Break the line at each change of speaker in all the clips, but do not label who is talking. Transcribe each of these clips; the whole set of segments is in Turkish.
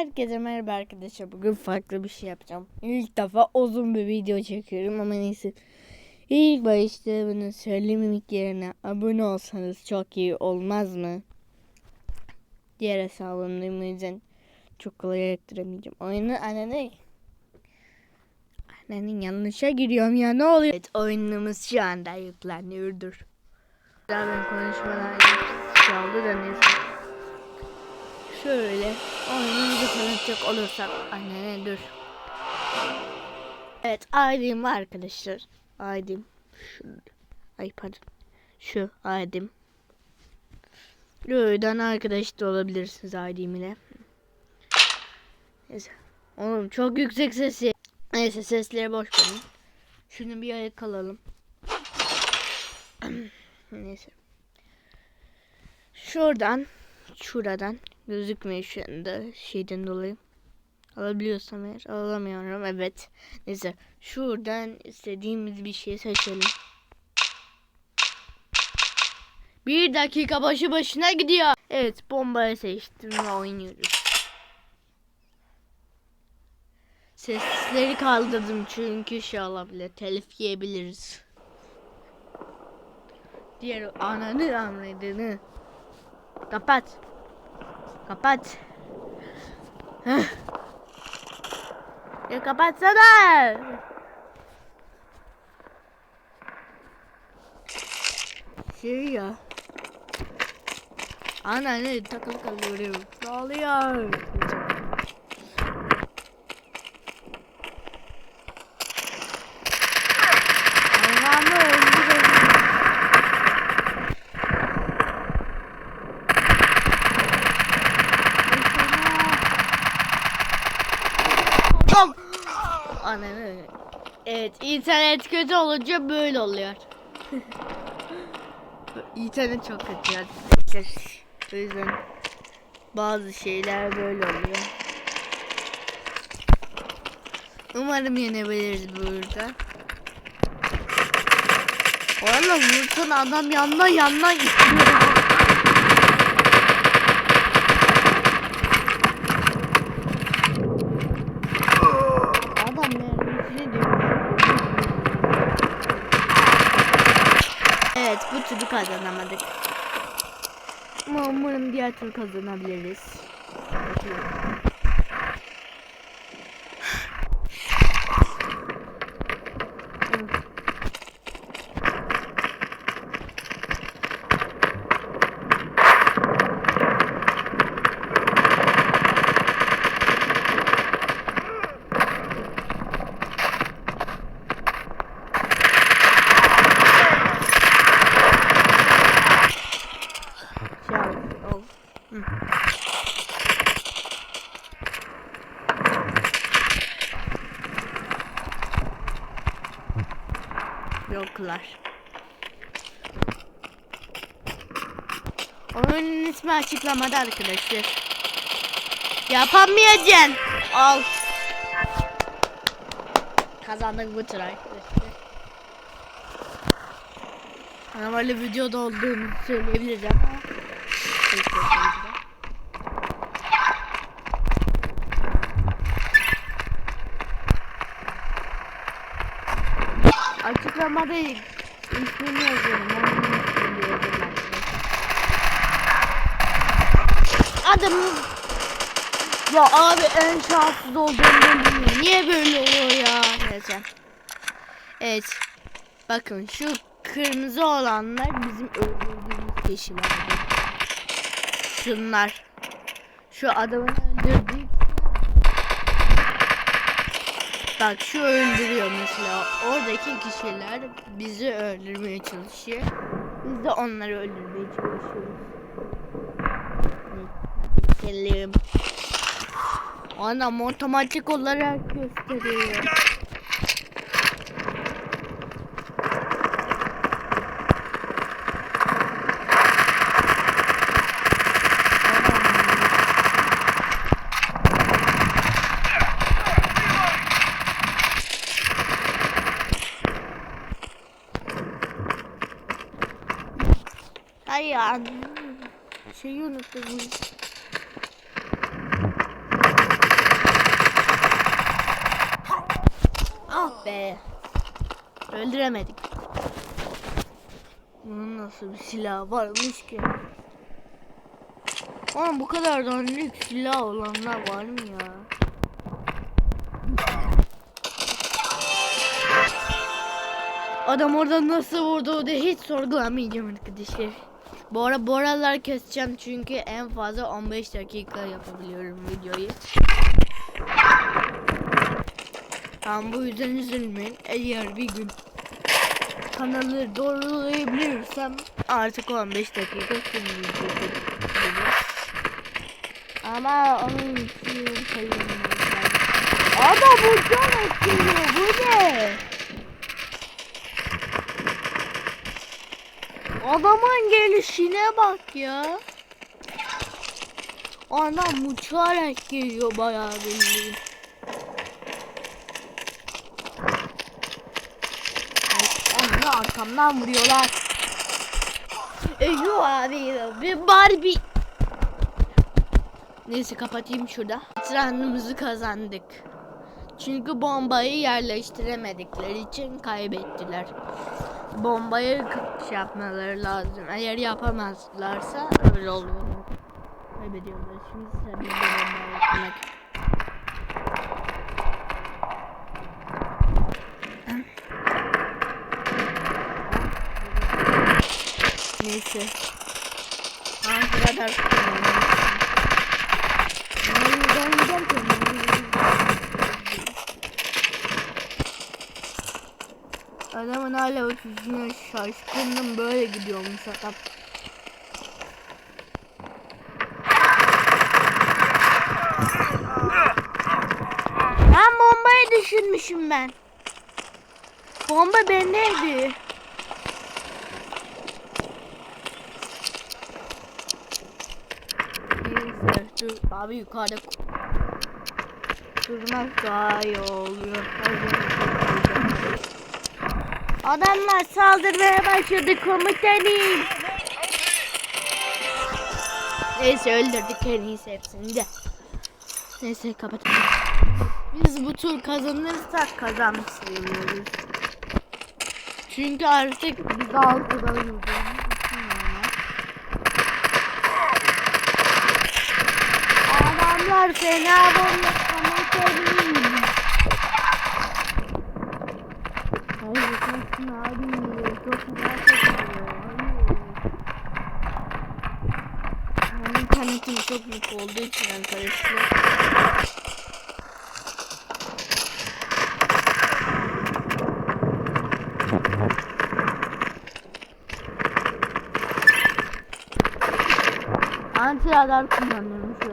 Herkese merhaba arkadaşlar. Bugün farklı bir şey yapacağım. İlk defa uzun bir video çekiyorum ama neyse. İlk başta bunu söylememek yerine abone olsanız çok iyi olmaz mı? Diğer hesabımdayım o çok kolay elektiremeyeceğim. Oyunu annene... Annenin yanlışa giriyorum ya ne oluyor? Evet oyunumuz şu anda yükleniyordur. Daha ben konuşmalar şey oldu da neyse. Şöyle oyunumuzu tanıtacak olursak annene dur. Evet ID'm arkadaşlar. ID'm şu. Ay pardon. Şu ID'm. Buradan arkadaş da olabilirsiniz ID'm ile. Neyse. Oğlum çok yüksek sesi. Neyse sesleri boş verin. Şunu bir ayak alalım. Neyse. Şuradan, şuradan gözükmüyor şu anda şeyden dolayı. Alabiliyorsam eğer alamıyorum evet. Neyse şuradan istediğimiz bir şey seçelim. Bir dakika başı başına gidiyor. Evet bombayı seçtim ve oynuyoruz. Sesleri kaldırdım çünkü şey olabilir telif yiyebiliriz. Diğer ananı anladığını. Kapat. Kapat. Ya kapatsana. Şey ya. Ana ne takılı kalıyorum. Ne oluyor? Allah'ımı öldürün. Tam. Ananı. Evet internet kötü olunca böyle oluyor. internet çok kötü arkadaşlar. O yüzden bazı şeyler böyle oluyor. Umarım yenebiliriz burada. Valla vursan adam yandan yandan gidiyor. Adam mermisini diyor. Evet bu türlü kazanamadık. Ama umarım diğer tur kazanabiliriz. Bakıyorum. Şey al- al. Hı. Yoklar. Oyunun ismi açıklamada arkadaşlar. Yapamayacaksın. Al. Kazandık bu tur arkadaşlar. Normalde videoda olduğumu söyleyebiliriz ama peki. Açıklamada ismini yazıyorum. Onun ismini yazıyorum. Adamın ya abi en şanssız olduğunu bilmiyorum. Niye böyle oluyor ya? Neyse. Evet. Bakın şu kırmızı olanlar bizim öldürdüğümüz kişiler. Şunlar. Şu adamın öldürdüğü Bak şu öldürüyor mesela. Oradaki kişiler bizi öldürmeye çalışıyor. Biz de onları öldürmeye çalışıyoruz. Geçelim. Anam otomatik olarak gösteriyor. Şeyi unuttum. Ah be. Öldüremedik. Bunun nasıl bir silah varmış ki? Oğlum bu kadar da lüks silah olanlar var mı ya? Adam orada nasıl vurdu o da hiç sorgulamayacağım arkadaşlar. Bu ara bu aralar keseceğim çünkü en fazla 15 dakika yapabiliyorum videoyu. Tamam bu yüzden üzülmeyin. Eğer bir gün kanalı doğrulayabilirsem artık 15 dakika sürmeyecek. Ama onun için sayılmaz. Ama bu çok etkiliyor. Bu ne? Adamın gelişine bak ya. Adam uçarak geliyor bayağı bildiğin. Onu arkamdan vuruyorlar. Eyvah abi bir Barbie. Neyse kapatayım şurada. Trendimizi kazandık. Çünkü bombayı yerleştiremedikleri için kaybettiler. Bombayı şey yapmaları lazım. Eğer yapamazlarsa öyle oluyor. Kaybediyorlar. Şimdi size bir bombayı yapmak. Neyse. Hangi kadar Adamın hala uçuşuna şaşkındım böyle gidiyormuş adam. Ben bombayı düşürmüşüm ben. Bomba bendeydi. Neyse dur abi yukarıda durmak daha iyi oluyor. Adamlar saldırmaya başladı komutanım. Neyse öldürdük en iyisi hepsini de. Neyse kapatalım. Biz bu tur kazanırsak kazanmış sayılıyoruz. Çünkü artık biz yani. Adamlar fena bomba komutanım. Abi. Çok güzel kokuyor. Hayır. İnternetim çok büyük olduğu için arkadaşlar. Anti radar kullanıyorum şu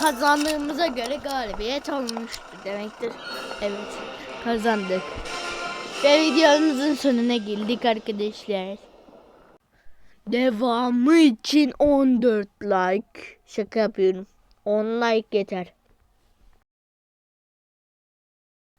kazandığımıza göre galibiyet olmuştur demektir. Evet kazandık. Ve videomuzun sonuna geldik arkadaşlar. Devamı için 14 like. Şaka yapıyorum. 10 like yeter.